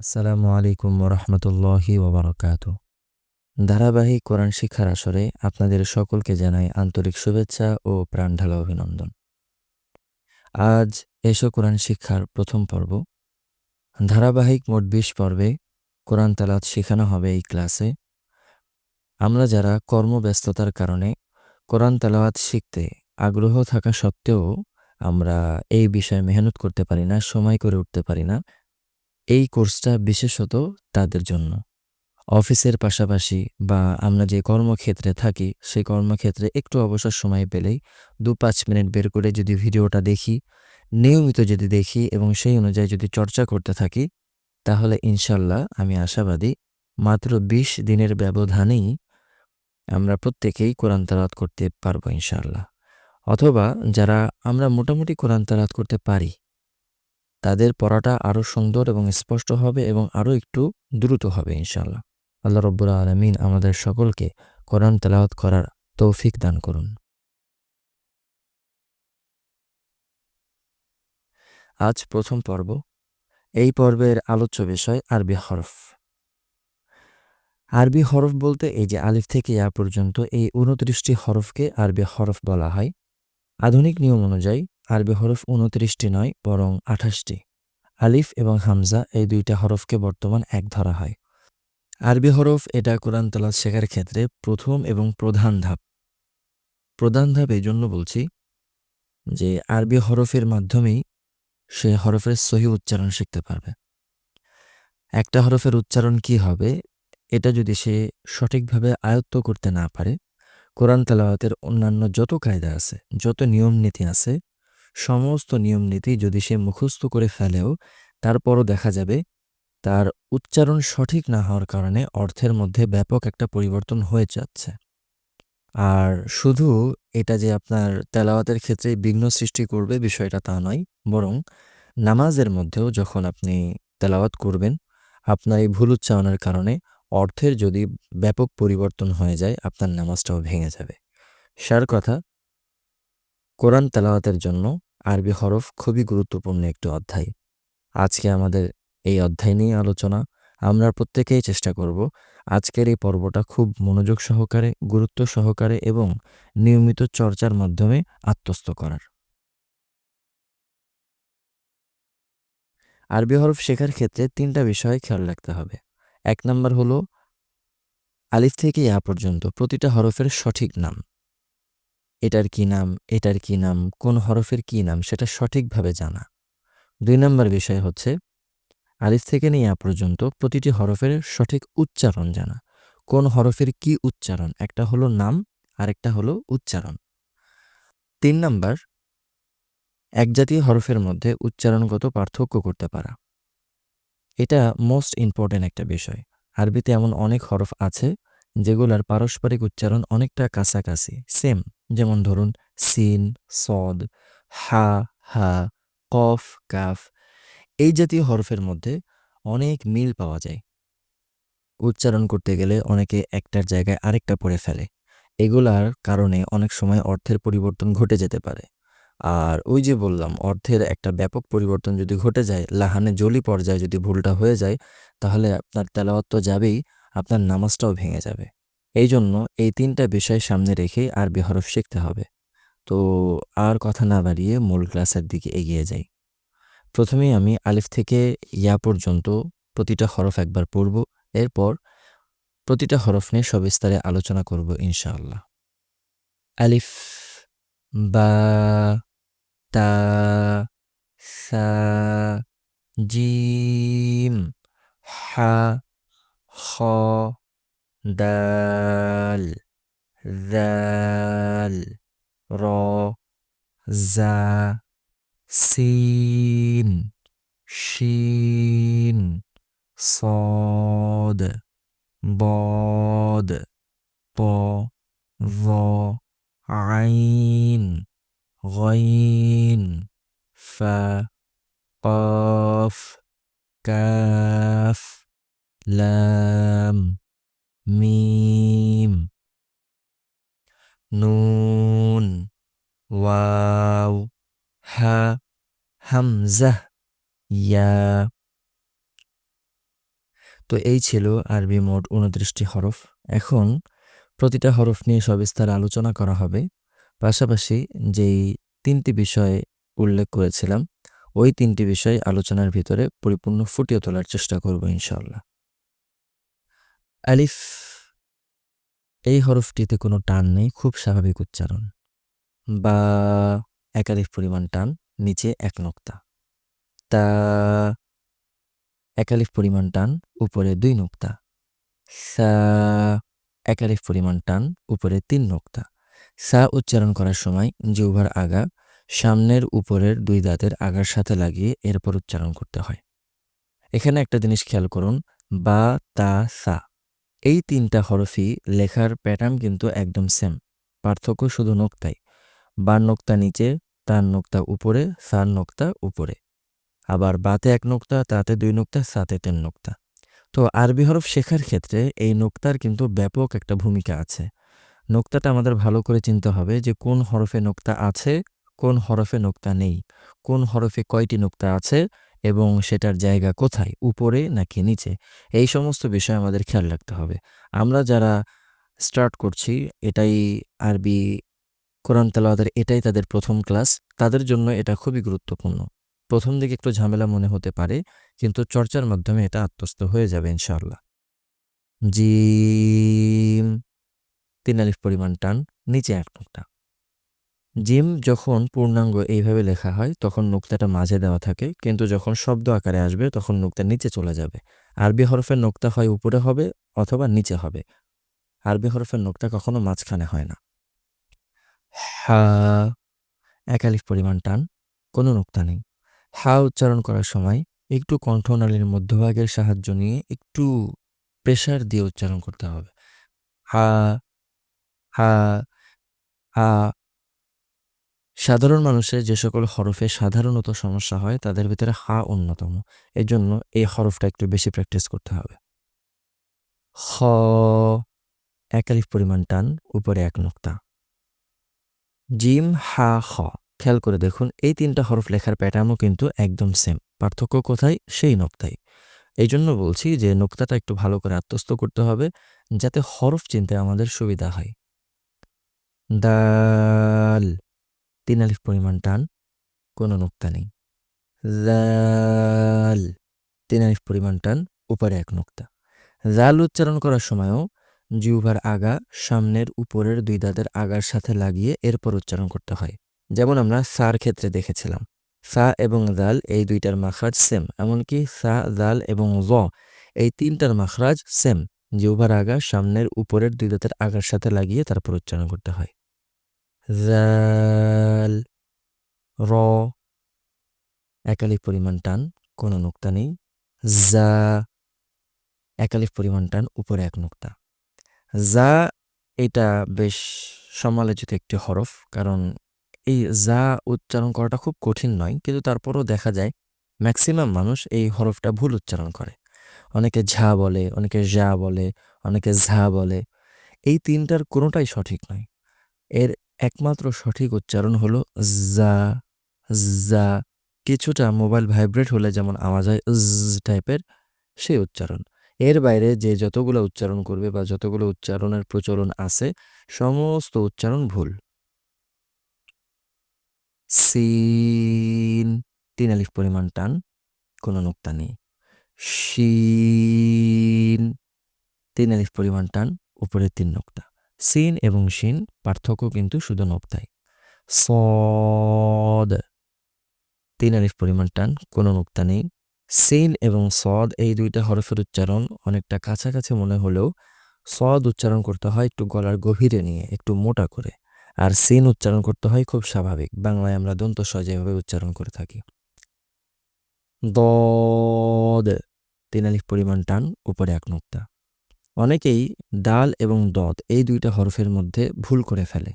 আসসালামু আলাইকুম ওরহমতুল্লাহি ওবরাকাত। ধারাবাহিক কোরআন শিক্ষার আসরে আপনাদের সকলকে জানাই আন্তরিক শুভেচ্ছা ও প্রাণঢালা অভিনন্দন। আজ এসো কোরআন শিক্ষার প্রথম পর্ব। ধারাবাহিক মোট বিশ পর্বে কোরআন তালাত শেখানো হবে এই ক্লাসে। আমরা যারা কর্মব্যস্ততার কারণে কোরআন তালাওয়াত শিখতে আগ্রহ থাকা সত্ত্বেও আমরা এই বিষয়ে মেহনত করতে পারি না, সময় করে উঠতে পারি না এই কোর্সটা বিশেষত তাদের জন্য। অফিসের পাশাপাশি বা আমরা যে কর্মক্ষেত্রে থাকি, সেই কর্মক্ষেত্রে একটু অবসর সময় পেলেই দু পাঁচ মিনিট বের করে যদি ভিডিওটা দেখি, নিয়মিত যদি দেখি এবং সেই অনুযায়ী যদি চর্চা করতে থাকি, তাহলে ইনশাল্লাহ আমি আশাবাদী মাত্র বিশ দিনের ব্যবধানেই আমরা প্রত্যেকেই কোরআন তালাত করতে পারব ইনশাল্লাহ। অথবা যারা আমরা মোটামুটি কোরআন তালাত করতে পারি তাদের পড়াটা আরও সুন্দর এবং স্পষ্ট হবে এবং আরও একটু দ্রুত হবে ইনশাল্লাহ আল্লাহ রব্বুল আলমিন আমাদের সকলকে কোরআন তেলাওয়াত করার তৌফিক দান করুন। আজ প্রথম পর্ব, এই পর্বের আলোচ্য বিষয় আরবি হরফ। আরবি হরফ বলতে এই যে আলিফ থেকে ইয়া পর্যন্ত এই উনত্রিশটি হরফকে আরবি হরফ বলা হয়। আধুনিক নিয়ম অনুযায়ী আরবি হরফ উনত্রিশটি নয়, বরং আঠাশটি। আলিফ এবং হামজা এই দুইটা হরফকে বর্তমান এক ধরা হয়। আরবি হরফ এটা কোরআন তালাত শেখার ক্ষেত্রে প্রথম এবং প্রধান ধাপ। প্রধান ধাপ এই জন্য বলছি যে আরবি হরফের মাধ্যমেই সে হরফের সহি উচ্চারণ শিখতে পারবে। একটা হরফের উচ্চারণ কি হবে, এটা যদি সে সঠিকভাবে আয়ত্ত করতে না পারে, কোরআন তালাওয়াতের অন্যান্য যত কায়দা আছে, যত নিয়ম নীতি আছে সমস্ত নিয়ম নীতি যদি সে মুখস্থ করে ফেলেও, তারপরও দেখা যাবে তার উচ্চারণ সঠিক না হওয়ার কারণে অর্থের মধ্যে ব্যাপক একটা পরিবর্তন হয়ে যাচ্ছে। আর শুধু এটা যে আপনার তেলাওয়াতের ক্ষেত্রে বিঘ্ন সৃষ্টি করবে বিষয়টা তা নয়, বরং নামাজের মধ্যেও যখন আপনি তেলাওয়াত করবেন, আপনার এই ভুল উচ্চারণের কারণে অর্থের যদি ব্যাপক পরিবর্তন হয়ে যায়, আপনার নামাজটাও ভেঙে যাবে। সার কথা, কোরআন তেলাওয়াতের জন্য আরবি হরফ খুবই গুরুত্বপূর্ণ একটি অধ্যায়। আজকে আমাদের এই অধ্যায় নিয়ে আলোচনা। আমরা প্রত্যেকেই চেষ্টা করব আজকের এই পর্বটা খুব মনোযোগ সহকারে, গুরুত্ব সহকারে এবং নিয়মিত চর্চার মাধ্যমে আত্মস্থ করার। আরবি হরফ শেখার ক্ষেত্রে তিনটা বিষয় খেয়াল রাখতে হবে। এক নম্বর হলো, আলিফ থেকে ইয়া পর্যন্ত প্রতিটা হরফের সঠিক নাম। এটার কি নাম, এটার কি নাম, কোন হরফের কি নাম, সেটা সঠিকভাবে জানা। দুই নম্বর বিষয় হচ্ছে আলিফ থেকে নিয়ে পর্যন্ত প্রতিটি হরফের সঠিক উচ্চারণ জানা। কোন হরফের কি উচ্চারণ, একটা হলো নাম, আরেকটা হলো উচ্চারণ। তিন নম্বর, এক জাতীয় হরফের মধ্যে উচ্চারণগত পার্থক্য করতে পারা। এটা মোস্ট ইম্পর্ট্যান্ট একটা বিষয়। আরবিতে এমন অনেক হরফ আছে, যেগুলার পারস্পরিক উচ্চারণ অনেকটা কাছাকাছি সেম যেমন ধরুন, সিন, সদ, হা হা, কফ, কাফ, এই জাতীয় হরফের মধ্যে অনেক মিল পাওয়া যায়। উচ্চারণ করতে গেলে অনেকে একটার জায়গায় আরেকটা পড়ে ফেলে। এগুলার কারণে অনেক সময় অর্থের পরিবর্তন ঘটে যেতে পারে। আর ওই যে বললাম, অর্থের একটা ব্যাপক পরিবর্তন যদি ঘটে যায়, লাহানে জলি পর্যায়ে যদি ভুলটা হয়ে যায়, তাহলে আপনার তেলাওয়াত তো যাবেই, আপনার নামাজটাও ভেঙে যাবে। এই জন্য এই তিনটা বিষয় সামনে রেখেই আরবি হরফ শিখতে হবে। তো আর কথা না বাড়িয়ে মূল ক্লাসের দিকে এগিয়ে যাই। প্রথমেই আমি আলিফ থেকে ইয়া পর্যন্ত প্রতিটা হরফ একবার পড়ব। এরপর প্রতিটা হরফ নিয়ে সবিস্তারে আলোচনা করব ইনশাআল্লাহ। আলিফ, বা, তা, সা, জিম, হা, খ دال ذال را زا سين شين صاد ضاد با ظا عين غين فا قاف كاف لام. মিম নুন ওয়াও হা হামজা ইয়া তো এই ছিল আরবি মোট উনত্রিশটি হরফ। এখন প্রতিটা হরফ নিয়ে সবিস্তার আলোচনা করা হবে। পাশাপাশি যেই তিনটি বিষয় উল্লেখ করেছিলাম, ওই তিনটি বিষয় আলোচনার ভিতরে পরিপূর্ণ ফুটিয়ে তোলার চেষ্টা করব ইনশাআল্লাহ। আলিফ, এই হরফটিতে কোনো টান নেই, খুব স্বাভাবিক উচ্চারণ। বা একাধিক পরিমাণ টান, নিচে এক নোক্তা। তা একালিফ পরিমাণ টান, উপরে দুই নোক্তা। সা একালিফ পরিমাণ টান, উপরে তিন নোক্তা। সা উচ্চারণ করার সময় জিহ্বার আগা, সামনের উপরের দুই দাঁতের আগার সাথে লাগিয়ে এরপর উচ্চারণ করতে হয়। এখানে একটা জিনিস খেয়াল করুন, বা, তা, সা। এই তিনটা হরফই লেখার প্যাটার্ন কিন্তু একদম সেম পার্থক্য শুধু নোক্তাই। বার নোক্তা নিচে, তার নোক্তা উপরে, সার নোক্তা উপরে। আবার বাতে এক নোক্তা, তাতে দুই নোক্তা, সাতে তিন নোক্তা। তো আরবি হরফ শেখার ক্ষেত্রে এই নোক্তার কিন্তু ব্যাপক একটা ভূমিকা আছে। নোক্তাটা আমাদের ভালো করে চিনতে হবে যে কোন হরফে নোক্তা আছে, কোন হরফে নোক্তা নেই। কোন হরফে কয়টি নোক্তা আছে এবং সেটার জায়গা কোথায়, উপরে নাকি নিচে, এই সমস্ত বিষয় আমাদের খেয়াল রাখতে হবে। আমরা যারা স্টার্ট করছি, এটাই আরবি কোরআন তেলাওয়াতের এটাই তাদের প্রথম ক্লাস তাদের জন্য এটা খুবই গুরুত্বপূর্ণ। প্রথম দিকে একটু ঝামেলা মনে হতে পারে, কিন্তু চর্চার মাধ্যমে এটা আত্মস্থ হয়ে যাবে ইনশাআল্লাহ। জিম, তিন আলিফ পরিমাণ টান, নিচে এক নোক্তা জিম যখন পূর্ণাঙ্গ এইভাবে লেখা হয়, তখন নোক্তাটা মাঝে দেওয়া থাকে, কিন্তু যখন শব্দ আকারে আসবে, তখন নোক্তা নিচে চলে যাবে। আরবি হরফের নোক্তা হয় উপরে হবে অথবা নিচে হবে। আরবি হরফের নোক্তা কখনো মাঝখানে হয় না। হা, এক আলিফ পরিমাণ টান, কোনো নোক্তা নেই। হা উচ্চারণ করার সময় একটু কণ্ঠনালীর মধ্যভাগের সাহায্য নিয়ে একটু প্রেশার দিয়ে উচ্চারণ করতে হবে। হা হা হা সাধারণ মানুষের যে সকল হরফে সাধারণত সমস্যা হয়, তাদের ভিতরে হা অন্যতম। এই জন্য এই হরফটা একটু বেশি প্র্যাকটিস করতে হবে। খ একালিফ পরিমাণ টান, উপরে এক নোক্তা। জিম, হা, খ। খেয়াল করে দেখুন, এই তিনটা হরফ লেখার প্যাটার্নও কিন্তু একদম সেম পার্থক্য কোথায়? সেই নোক্তায় এই জন্য বলছি যে নোক্তাটা একটু ভালো করে আত্মস্থ করতে হবে, যাতে হরফ চিনতে আমাদের সুবিধা হয়। দাল। তিন আলিফ পরিমাণ টান, কোনো নোক্তা নেই। জাল, তিন আলিফ পরিমাণ টান, উপরে এক নোক্তা। জাল উচ্চারণ করার সময়ও জিউভার আগা সামনের উপরের দুই দাঁতের আগার সাথে লাগিয়ে এরপর উচ্চারণ করতে হয়। যেমন আমরা সার ক্ষেত্রে দেখেছিলাম। সা এবং জাল এই দুইটার মাখরাজ সেম, এমনকি সা, জাল এবং জ এই তিনটার মাখরাজ সেম। জিউভার আগা সামনের উপরের দুই দাঁতের আগার সাথে লাগিয়ে তারপর উচ্চারণ করতে হয়। জাল র একালিফ পরিমাণ টান, কোনো নোক্তা নেই। জা একালিফ পরিমাণ টান, উপরে এক নোক্তা। যা এটা বেশ সমালোচিত একটি হরফ, কারণ এই যা উচ্চারণ করাটা খুব কঠিন নয়, কিন্তু তারপরও দেখা যায় ম্যাক্সিমাম মানুষ এই হরফটা ভুল উচ্চারণ করে। অনেকে ঝা বলে, অনেকে যা বলে, অনেকে ঝা বলে। এই তিনটার কোনোটাই সঠিক নয়। এর একমাত্র সঠিক উচ্চারণ হলো জা জা কিছুটা মোবাইল ভাইব্রেট হলে যেমন আওয়াজ হয় জ টাইপের, সেই উচ্চারণ। এর বাইরে যে যতগুলো উচ্চারণ করবে বা যতগুলো উচ্চারণের প্রচলন আছে, সমস্ত উচ্চারণ ভুল। সিন, তিন আলিফ পরিমাণ টান, কোনো নোক্তা নেই। শিন, তিন আলিফ পরিমাণ টান, উপরে তিন নোক্তা। সিন এবং শিন পার্থক্য কিন্তু শুধু নোক্তায় সদ। তিন আলিফ পরিমাণ টান, কোনো নোক্তা নেই। সিন এবং সদ এই দুইটা হরফের উচ্চারণ অনেকটা কাছাকাছি মনে হলেও সদ উচ্চারণ করতে হয় একটু গলার গভীরে নিয়ে, একটু মোটা করে। আর সিন উচ্চারণ করতে হয় খুব স্বাভাবিক। বাংলায় আমরা দন্ত যেভাবে উচ্চারণ করে থাকি। দদ। তিন আলিফ পরিমাণ টান, উপরে এক নোক্তা। অনেকেই ডাল এবং দদ এই দুইটা হরফের মধ্যে ভুল করে ফেলে।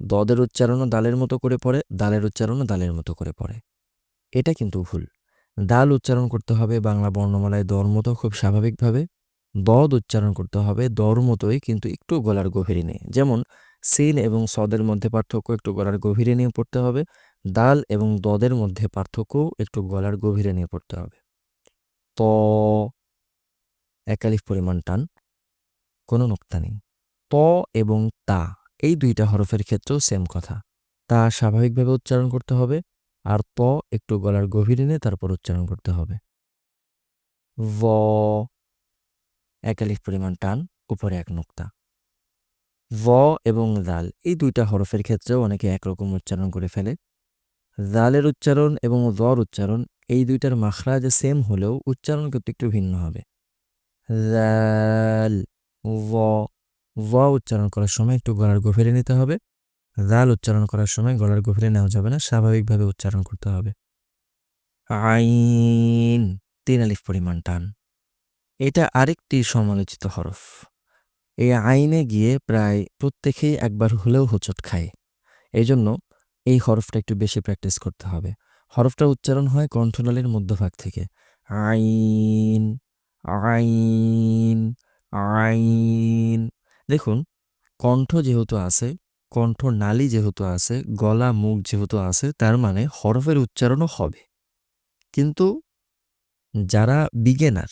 দদের উচ্চারণও দালের মতো করে পড়ে দালের উচ্চারণও দালের মতো করে পড়ে। এটা কিন্তু ভুল। দাল উচ্চারণ করতে হবে বাংলা বর্ণমালায় দর মতো খুব স্বাভাবিকভাবে। দদ উচ্চারণ করতে হবে দর মতোই কিন্তু একটু গলার গভীরে নিয়ে। যেমন, সিন এবং সদের মধ্যে পার্থক্য একটু গলার গভীরে নিয়ে পড়তে হবে। দাল এবং দদের মধ্যে পার্থক্য একটু গলার গভীরে নিয়ে পড়তে হবে। ত এক আলিফ পরিমাণ টান, কোনো নোক্তা নেই। ত এবং তা, এই দুইটা হরফের ক্ষেত্রেও সেম কথা। তা স্বাভাবিকভাবে উচ্চারণ করতে হবে আর ত একটু গলার গভীর এনে তারপর উচ্চারণ করতে হবে। ভ এক আলিফ পরিমাণ টান, উপরে এক নোক্তা। ভ এবং দাল, এই দুইটা হরফের ক্ষেত্রেও অনেকে একরকম উচ্চারণ করে ফেলে। জালের উচ্চারণ এবং দর উচ্চারণ, এই দুইটার মাখরাজ সেম হলেও উচ্চারণ কিন্তু একটু ভিন্ন হবে। দাল ভ উচ্চারণ করার সময় একটু গলার গভীরে নিতে হবে। দাল উচ্চারণ করার সময় গলার গভীরে নেওয়া যাবে না, স্বাভাবিকভাবে উচ্চারণ করতে হবে। আইন, তিন আলিফ পরিমাণ টান। এটা আরেকটি সমালোচিত হরফ। এই আইনে গিয়ে প্রায় প্রত্যেকেই একবার হলেও হোঁচট খায়। এই জন্য এই হরফটা একটু বেশি প্র্যাকটিস করতে হবে। হরফটা উচ্চারণ হয় কণ্ঠনালীর মধ্যভাগ থেকে। আইন আইন আইন। দেখুন, কণ্ঠ যেহেতু আছে, কণ্ঠ নালী যেহেতু আছে, গলা, মুখ যেহেতু আছে, তার মানে হরফের উচ্চারণও হবে। কিন্তু যারা বিগেনার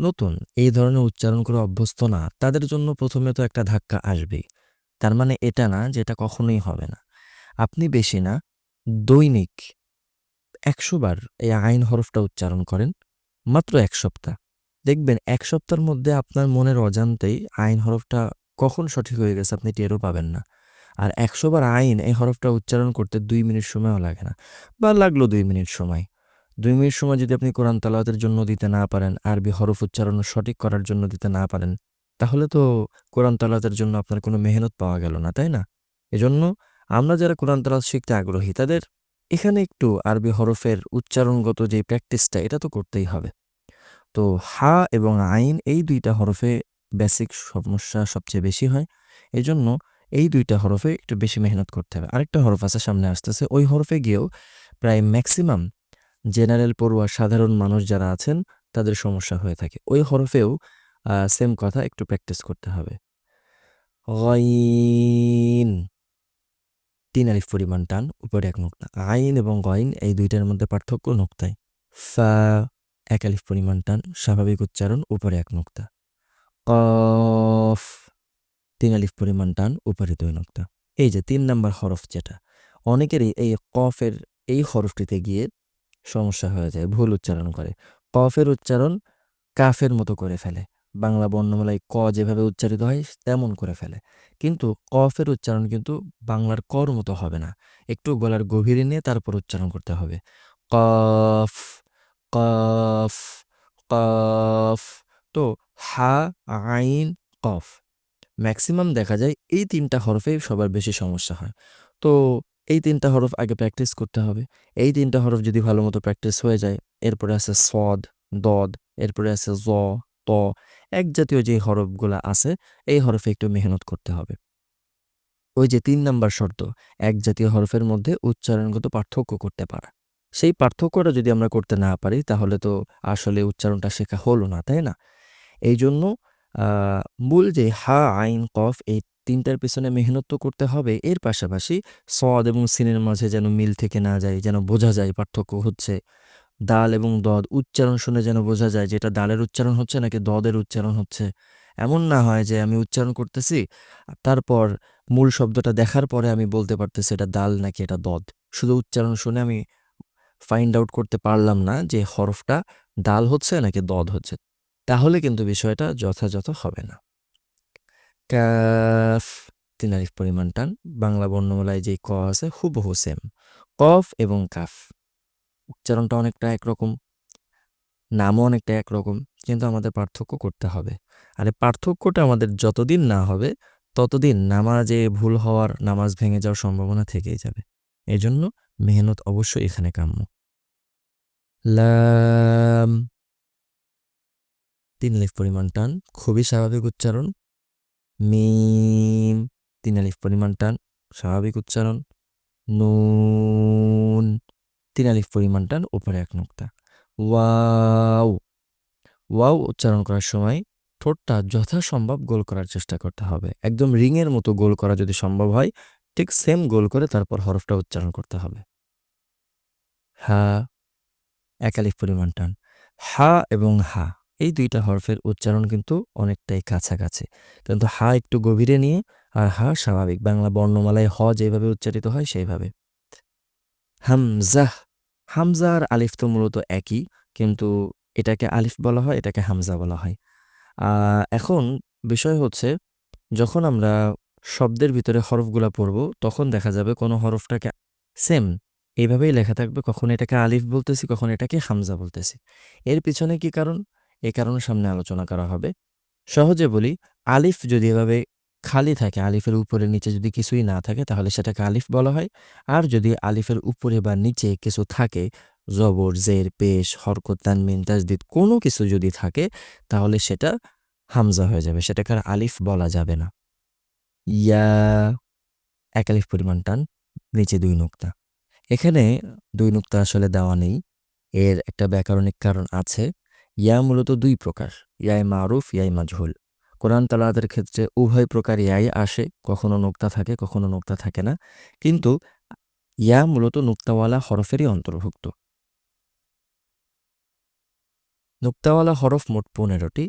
নতুন, এই ধরনের উচ্চারণ করে অভ্যস্ত না, তাদের জন্য প্রথমে তো একটা ধাক্কা আসবেই। তার মানে এটা না যে এটা কখনোই হবে না। আপনি বেশি না, দৈনিক একশো বার এই আইন হরফটা উচ্চারণ করেন, মাত্র এক সপ্তাহ। দেখবেন, এক সপ্তাহের মধ্যে আপনার মনের অজান্তেই আইন হরফটা কখন সঠিক হয়ে গেছে আপনি টেরও পাবেন না। আর একশো বার আইন এই হরফটা উচ্চারণ করতে দুই মিনিট সময়ও লাগে না বা লাগল দুই মিনিট সময়। দুই মিনিট সময় যদি আপনি কোরআন তালাওয়াতের জন্য দিতে না পারেন, আরবি হরফ উচ্চারণ সঠিক করার জন্য দিতে না পারেন, তাহলে তো কোরআন তালাওয়াতের জন্য আপনার কোনো মেহনত পাওয়া গেল না, তাই না? এজন্য আমরা যারা কোরআন তালাওয়াত শিখতে আগ্রহী, তাদের এখানে একটু আরবি হরফের উচ্চারণগত যে প্র্যাকটিসটা এটা তো করতেই হবে। তো হা এবং আইন এই দুইটা হরফে বেসিক সমস্যা সবচেয়ে বেশি হয়। এজন্য এই দুইটা হরফে একটু বেশি মেহনত করতে হবে। আরেকটা হরফ আছে, সামনে আসতেছে। ওই হরফে গিয়েও প্রায় ম্যাক্সিমাম জেনারেল পড়ুয়া, সাধারণ মানুষ যারা আছেন, তাদের সমস্যা হয়ে থাকে। ওই হরফেও সেম কথা একটু প্র্যাকটিস করতে হবে। গইন। তিন আলিফ পরিমাণ টান, উপরে এক নোক্তা আইন এবং গইন এই দুইটার মধ্যে পার্থক্য নোক্তায় ফা এক আলিফ পরিমাণ টান, স্বাভাবিক উচ্চারণ, উপরে এক নোক্তা। কফ, তিন আলিফ পরিমাণ টান, উপরে দুই নোক্তা। এই যে তিন নাম্বার হরফ যেটা, অনেকেরই এই কফের এই হরফটিতে গিয়ে সমস্যা হয়ে যায়, ভুল উচ্চারণ করে। কফের উচ্চারণ কাফের মতো করে ফেলে। বাংলা বর্ণমালায় ক যেভাবে উচ্চারিত হয়, তেমন করে ফেলে। কিন্তু কফের উচ্চারণ কিন্তু বাংলার কর মতো হবে না। একটু গলার গভীরে নিয়ে তারপর উচ্চারণ করতে হবে। কফ কফ কফ তো হা, আইন, কফ। ম্যাক্সিমাম দেখা যায় এই তিনটা হরফে সবার বেশি সমস্যা হয়। তো এই তিনটা হরফ আগে প্র্যাকটিস করতে হবে। এই তিনটা হরফ যদি ভালো মতো প্র্যাকটিস হয়ে যায়, এরপরে আছে সদ, দদ, এরপরে আছে জ, ত, এক জাতীয় যে হরফগুলো আছে, এই হরফে একটু মেহনত করতে হবে। ওই যে তিন নাম্বার শর্ত, এক জাতীয় হরফের মধ্যে উচ্চারণগত পার্থক্য করতে পারা। সেই পার্থক্যটা যদি আমরা করতে না পারি, তাহলে তো আসলে উচ্চারণটা শেখা হলো না, তাই না? এই জন্য মূল যে হা, আইন, কফ, এই তিনটার পেছনে মেহনত তো করতে হবে। এর পাশাপাশি সদ এবং সিনের মাঝে যেন মিল থেকে না যায়, যেন বোঝা যায় পার্থক্য হচ্ছে। দাল এবং দদ উচ্চারণ শুনে যেন বোঝা যায় যে এটা দালের উচ্চারণ হচ্ছে নাকি দদের উচ্চারণ হচ্ছে। এমন না হয় যে আমি উচ্চারণ করতেছি তারপর মূল শব্দটা দেখার পরে আমি বলতে পারতেছি এটা দাল নাকি এটা দদ। শুধু উচ্চারণ শুনে আমি ফাইন্ড আউট করতে পারলাম না যে হরফটা দাল হচ্ছে নাকি দদ হচ্ছে। তাহলে কিন্তু বিষয়টা যথাযথ হবে না। কাফ, তিন আলিফ পরিমাণ টান, বাংলা বর্ণমালায় যে ক আছে হুবহু সেম কফ এবং কাফ। উচ্চারণটা অনেকটা একরকম, নামও অনেকটা একরকম, কিন্তু আমাদের পার্থক্য করতে হবে। আর এই পার্থক্যটা আমাদের যতদিন না হবে, ততদিন নামাজে ভুল হওয়ার, নামাজ ভেঙে যাওয়ার সম্ভাবনা থেকেই যাবে। এই জন্য মেহনত অবশ্যই এখানে কাম্য। লাম। তিন লিফ পরিমাণ টান, খুবই স্বাভাবিক উচ্চারণ। মিম। তিন আলিফ পরিমাণ টান, স্বাভাবিক উচ্চারণ। নুন। তিন আলিফ পরিমাণ টান, উপরে এক নোক্তা। ওয়াও। ওয়াও উচ্চারণ করার সময় ঠোঁটটা যথাসম্ভব গোল করার চেষ্টা করতে হবে। একদম রিংয়ের মতো গোল করা যদি সম্ভব হয় ঠিক সেম গোল করে তারপর হরফটা উচ্চারণ করতে হবে। হা একালিফ পরিমাণ টান। হা এবং হা, এই দুইটা হরফের উচ্চারণ কিন্তু অনেকটাই কাছাকাছি। কিন্তু হা একটু গভীরে নিয়ে আর হা স্বাভাবিক। বাংলা বর্ণমালায় হ যেভাবে উচ্চারিত হয় সেইভাবে। হামজাহ হামজা আর আলিফ তো মূলত একই, কিন্তু এটাকে আলিফ বলা হয়, এটাকে হামজা বলা হয়। এখন বিষয় হচ্ছে, যখন আমরা শব্দের ভিতরে হরফগুলা পড়ব, তখন দেখা যাবে কোনো হরফটাকে সেম এইভাবেই লেখা থাকবে, কখন এটাকে আলিফ বলতেছি, কখন এটাকে হামজা বলতেছি। এর পিছনে কি কারণ? এ কারণে সামনে আলোচনা করা হবে। সহজে বলি, আলিফ যদি এভাবে খালি থাকে, আলিফের উপরে নিচে যদি কিছুই না থাকে, তাহলে সেটাকে আলিফ বলা হয়। আর যদি আলিফের উপরে বা নিচে কিছু থাকে, জবর, জের, পেশ, হরকত, তানমিন, তাজদিদ কোনো কিছু যদি থাকে, তাহলে সেটা হামজা হয়ে যাবে, সেটাকে আর আলিফ বলা যাবে না। ইয়া, এক আলিফ পরিমাণ টান, নিচে দুই নুক্তা। এখানে দুই নুক্তা আসলে দেওয়া নেই। এর একটা ব্যাকরণিক কারণ আছে। ইয়া মূলত দুই প্রকার, ইয়াই মারুফ, ইয়াই মাজহুল। কোরআন তালাদের ক্ষেত্রে উভয় প্রকার ইয়াই আসে, কখনো নোক্তা থাকে, কখনো নোক্তা থাকে না। কিন্তু ইয়া মূলত নুক্তাওয়ালা হরফেরই অন্তর্ভুক্ত। নুক্তাওয়ালা হরফ মোট পনেরোটি,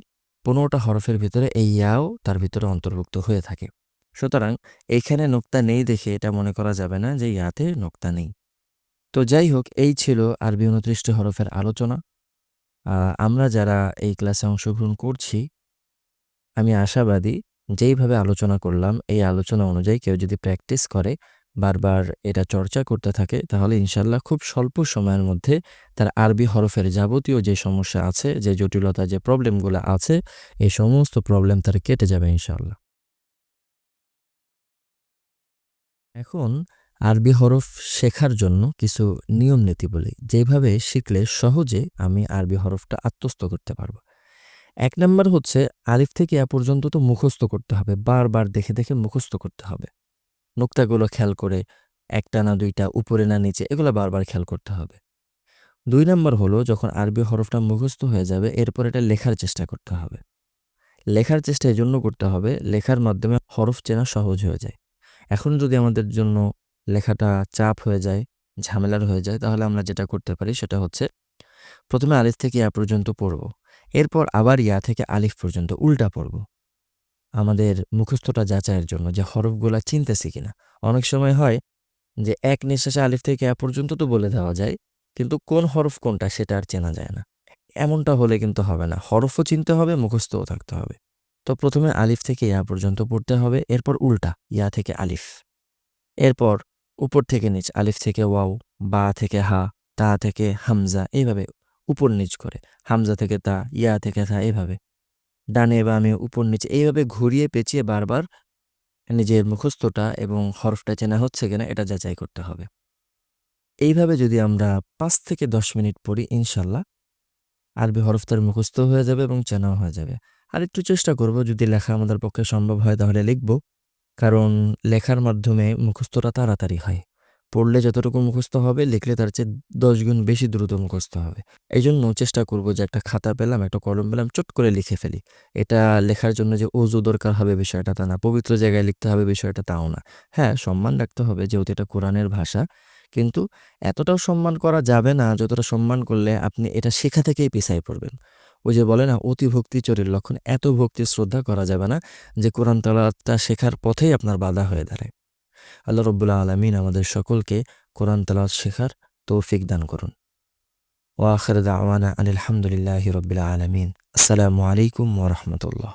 পনেরোটা হরফের ভিতরে এই ইয়াও তার ভিতরে অন্তর্ভুক্ত হয়ে থাকে। সুতরাং এইখানে নোক্তা নেই দেখে এটা মনে করা যাবে না যে ইয়াতে নোক্তা নেই। তো যাই হোক, এই ছিল আরবি উনত্রিশটি হরফের আলোচনা। আমরা যারা এই ক্লাসে অংশগ্রহণ করছি, আমি আশাবাদী যেইভাবে আলোচনা করলাম, এই আলোচনা অনুযায়ী কেউ যদি প্র্যাকটিস করে, বারবার এটা চর্চা করতে থাকে, তাহলে ইনশাল্লাহ খুব স্বল্প সময়ের মধ্যে তার আরবি হরফের যাবতীয় যে সমস্যা আছে, যে জটিলতা, যে প্রবলেমগুলো আছে, এই সমস্ত প্রবলেম তার কেটে যাবে ইনশাল্লাহ এখন আরবি হরফ শেখার জন্য কিছু নিয়ম নীতি বলি, যেভাবে শিখলে সহজে আমি আরবি হরফটা আত্মস্থ করতে পারব। এক নম্বর হচ্ছে আলিফ থেকে এ পর্যন্ত তো মুখস্থ করতে হবে, বারবার দেখে দেখে মুখস্থ করতে হবে। নোক্তাগুলো খেয়াল করে একটা না দুইটা, উপরে না নিচে, এগুলো বারবার খেয়াল করতে হবে। দুই নম্বর হলো যখন আরবি হরফটা মুখস্থ হয়ে যাবে, এরপর এটা লেখার চেষ্টা করতে হবে। লেখার চেষ্টা এই জন্য করতে হবে, লেখার মাধ্যমে হরফ চেনা সহজ হয়ে যায়। এখন যদি আমাদের জন্য লেখাটা চাপ হয়ে যায়, ঝামেলার হয়ে যায়, তাহলে আমরা যেটা করতে পারি সেটা হচ্ছে প্রথমে আলিফ থেকে ইয়া পর্যন্ত পড়ব। এরপর আবার ইয়া থেকে আলিফ পর্যন্ত উল্টা পড়ব। আমাদের মুখস্থটা যাচাইয়ের জন্য যে হরফগুলা চিনতেছি কিনা। অনেক সময় হয় যে এক নিঃশ্বাসে আলিফ থেকে ইয়া পর্যন্ত তো বলে দেওয়া যায়, কিন্তু কোন হরফ কোনটা সেটা আর চেনা যায় না। এমনটা হলে কিন্তু হবে না। হরফও চিনতে হবে, মুখস্থও থাকতে হবে। তো প্রথমে আলিফ থেকে ইয়া পর্যন্ত পড়তে হবে, এরপর উল্টা, ইয়া থেকে আলিফ। এরপর উপর থেকে নিচ, আলিফ থেকে ওয়াও, বা থেকে হা, তা থেকে হামজা, এইভাবে উপর নিচ করে, হামজা থেকে তা, ইয়া থেকে থা, এইভাবে। ডানে বামে উপর নিচে, এইভাবে ঘুরিয়ে পেঁচিয়ে বারবার নিজের মুখস্থটা এবং হরফটা চেনা হচ্ছে কিনা এটা যাচাই করতে হবে। এইভাবে যদি আমরা পাঁচ থেকে দশ মিনিট পড়ি, ইনশাল্লাহ, আরবি হরফটার মুখস্থ হয়ে যাবে এবং চেনাও হয়ে যাবে। আর একটু চেষ্টা করব যদি লেখা আমাদের পক্ষে সম্ভব হয় তাহলে লিখব। কারণ লেখার মাধ্যমে মুখস্থটা তাড়াতাড়ি হয়। পড়লে যতটুকু মুখস্থ হবে, লিখলে তার চেয়ে দশ গুণ বেশি দ্রুত মুখস্থ হবে। এই জন্য চেষ্টা করব যে একটা খাতা পেলাম, একটা কলম পেলাম, চট করে লিখে ফেলি। এটা লেখার জন্য যে ওজু দরকার হবে বিষয়টা তা না, পবিত্র জায়গায় লিখতে হবে বিষয়টা তাও না। হ্যাঁ সম্মান রাখতে হবে যেহেতু এটা কোরআনের ভাষা। কিন্তু এতটাও সম্মান করা যাবে না, যতটা সম্মান করলে আপনি এটা শেখা থেকেই পিছাই পড়বেন। ওই যে বলে না, অতি ভক্তি চোরের লক্ষণ, এত ভক্তি শ্রদ্ধা করা যাবে না যে কোরআন তালাতটা শেখার পথেই আপনার বাধা হয়ে দাঁড়ায়। আল্লাহ রব্বুল্লা আলমিন আমাদের সকলকে কোরআন তালাত শেখার তৌফিক দান করুন। ওয়াখির দাওয়ানা আনিলামদুলিল্লাহ রবিল্লা রবিল আলমিন। আসসালামু আলাইকুম ওরহমতুল্লাহ